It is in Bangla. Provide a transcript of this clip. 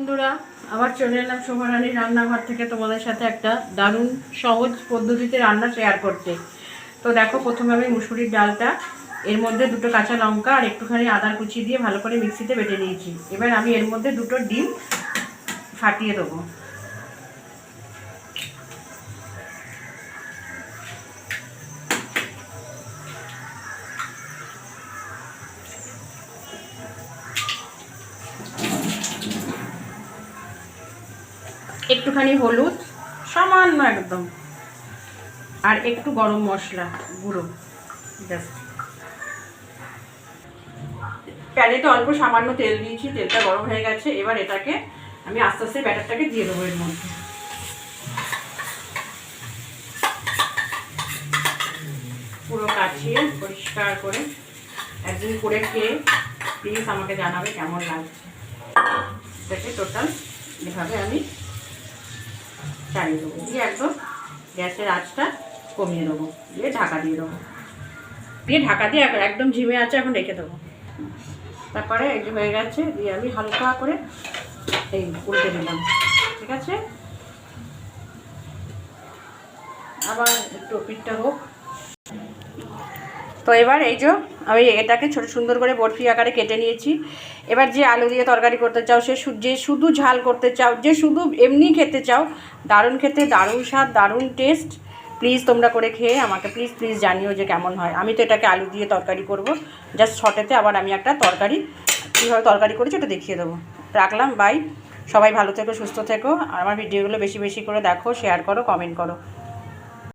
বন্ধুরা আবার চলে এলাম শোভারানির রান্নাঘর থেকে তোমাদের সাথে একটা দারুণ সহজ পদ্ধতিতে রান্না শেয়ার করতে। তো দেখো, প্রথমে আমি মুসুরির ডালটা, এর মধ্যে দুটো কাঁচা লঙ্কা আর একটুখানি আদার কুচি দিয়ে ভালো করে মিক্সিতে বেটে নিয়েছি। এবার আমি এর মধ্যে দুটো ডিম ফাটিয়ে দেবো। একটুখানি হলুদ, সামান্য একদম। আর একটু গরম মশলা, গুঁড়ো জাস্ট প্যানেতে অল্প সামান্য তেল দিয়েছি তেলটা গরম হয়ে গেছে, এবার এটাকে আমি আস্তে আস্তে ব্যাটারটাকে দিয়ে দেবো এর মধ্যে। পুরো কাচিয়ে পরিষ্কার করে একদিন করে খেয়ে প্লিজ আমাকে জানাবে কেমন লাগছে। এটাকে টোটাল এভাবে আমি চালিয়ে দেবো। দিয়ে একদম গ্যাসের আঁচটা কমিয়ে দেবো। দিয়ে ঢাকা দিয়ে দেবো। দিয়ে ঢাকা দিয়ে একদম ঝিমে আছে, এখন রেখে দেবো। তারপরে যে হয়ে গেছে, দিয়ে আমি হালকা করে এই উল্টে দিলাম। ঠিক আছে? আবার একটু পিঠটা হোক। তো এবার এই যে আমি এটাকে ছোট সুন্দর করে বরফি আকারে কেটে নিয়েছি। এবার যে আলু দিয়ে তরকারি করতে চাও, সে যে শুধু ঝাল করতে চাও, যে শুধু এমনি খেতে চাও, দারুণ খেতে, দারুণ স্বাদ, দারুণ টেস্ট প্লিজ তোমরা করে খেয়ে আমাকে প্লিজ প্লিজ জানিও যে কেমন হয়। আমি তো এটাকে আলু দিয়ে তরকারি করব। জাস্ট শর্টেতে আবার আমি একটা তরকারি, কীভাবে তরকারি করেছি ওটা দেখিয়ে দেবো। রাখলাম বাই সবাই ভালো থেকো, সুস্থ থেকো। আর আমার ভিডিওগুলো বেশি বেশি করে দেখো শেয়ার করো কমেন্ট করো।